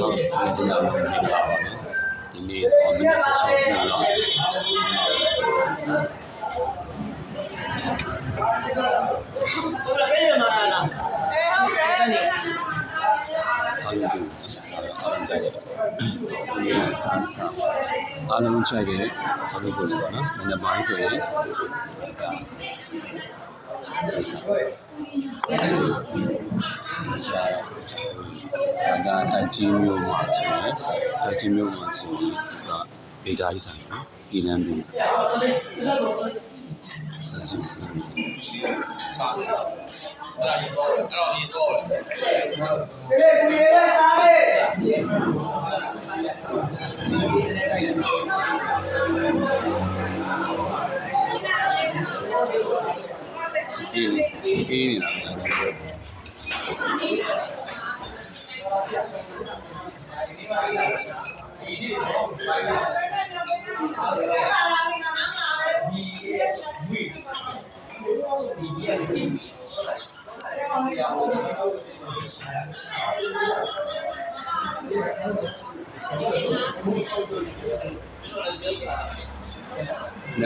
တော့ဒီကျွန်တော်တို့နေလာပါမယ်ဒီနေ့တော့မနေ့ဆက်ဆော့ပြန်လာဟုတ်လားပြေးမှာလားအဲဟုတ်တယ်စနေအားလုံးကြည့်အားလုံးကြိုက်တယ်ဒီနေ့ဆန်းဆန်းအားလုံးကြိုက်တယ်အားလုံးပြောလို့ပါနော်မနေ့ပိုင်းဆိုရင် ကတကြီးမျိုးမှာဆိုရင်တကြီးမျိုးမှာဆိုရင်ဒါဘေကာကြီးဆိုင်နော်ဒီလမ်းပြီးဒီဒီနေတာ ဒ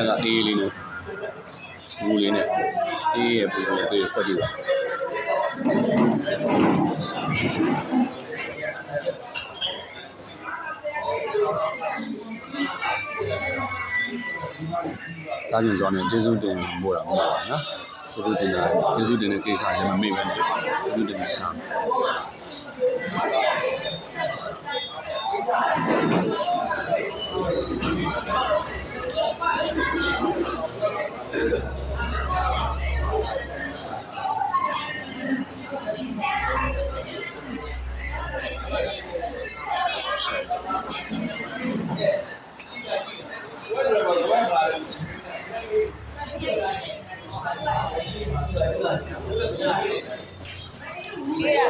ါကအေးလေးနဲ့ဘူးလေးနဲ့အေးရဲ့ဘူးလေးပြေဖတ်ကြည့် စားကြင်ကြောင်းနဲ့ကျေးဇူးတင်ပို့တာမဟုတ်ပါဘူးနော်ကျေးဇူးတင်တာကျေးဇူးတင်တဲ့ကိစ္စလည်းမမေ့ပဲနဲ့ကျေးဇူးတင်ပြီး စားမယ်။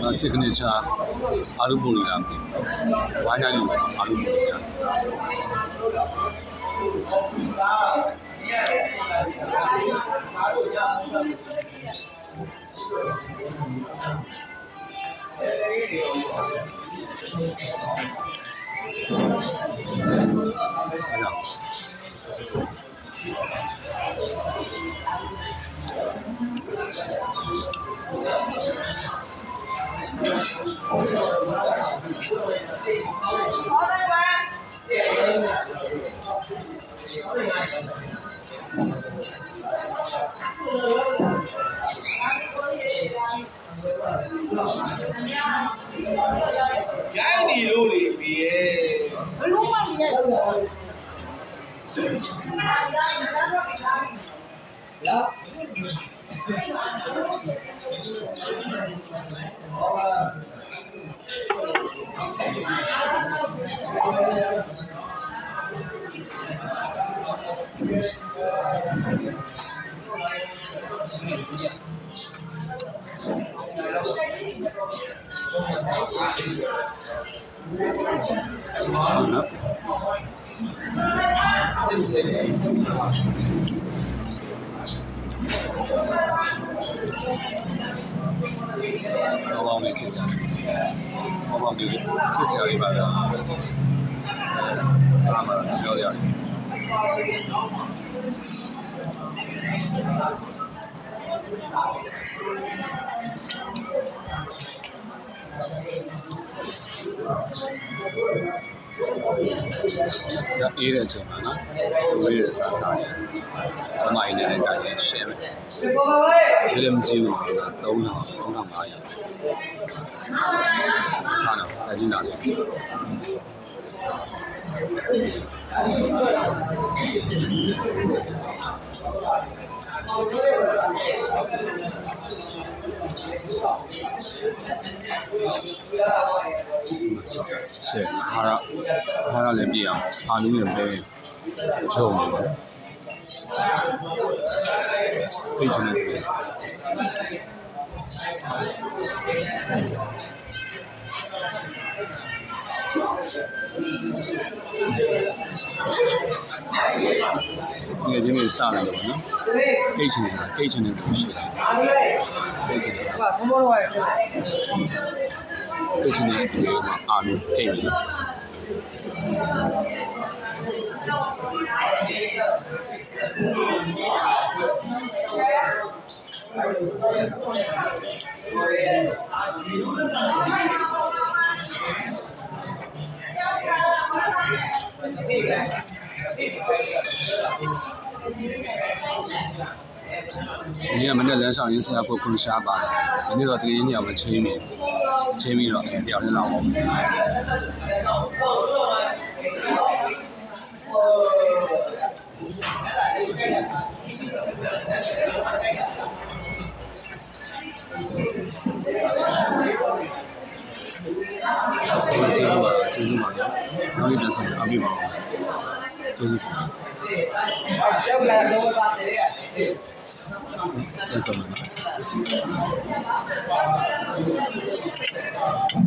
ဒါ signature အာလူပူရီလားမသိဘူး။ဝိုင်းနိုင်လို့ပဲ အာလူပူ لا Thank you. ဟုတ်နော်ဘောပေါင်းလေးစစ်ကြဘောပေါင်းလေးစစ်စရာလေးပါတော့အဲဒါမှပြောရတယ် အေးတဲ့အချိန်မှာနော်ဝေးရစားစားရဆမိုင်းနေတဲ့ကလည်းရှင်းမယ်ဒီလိုမကြည့်ဘူးက3000 3500စားတော့အဒီနာလေးရှယ်ဟာရ ဟာရလည်းပြည့်အောင်အာလူးလည်းပဲချုံနေပါဖိတ်ချင်တယ်ပြည့် ငယ်ချင်းတွေစလာတော့ဗောနော်ကိတ်ချင်နေတာကိတ်ချင်နေတယ်ရှိတယ်ကိတ်ချင်နေတာဘာဘုံဘောတော့ရဆက်ကိတ်ချင်နေတဲ့သူတွေကမှအာလို့ကိတ်ပြီဒီက မနေ့လမ်းဆောင်ရင်းဆရာပုတ်ခွန်ရှားပါတယ်ဒီနေ့တော့တကယ်ရင်းနေအောင်မချင်းနေချင်းပြီးတော့တယောက်တည်းလောက်အောင်ကျေးဇူးပါကျေးဇူးပါနောက်နေ့ပြန်ဆောင်အားပေးပါဦးကျေးဇူးတင်ပါတယ်ကျောက်လာတော့ပါတယ်အဲ့ဒါ မှ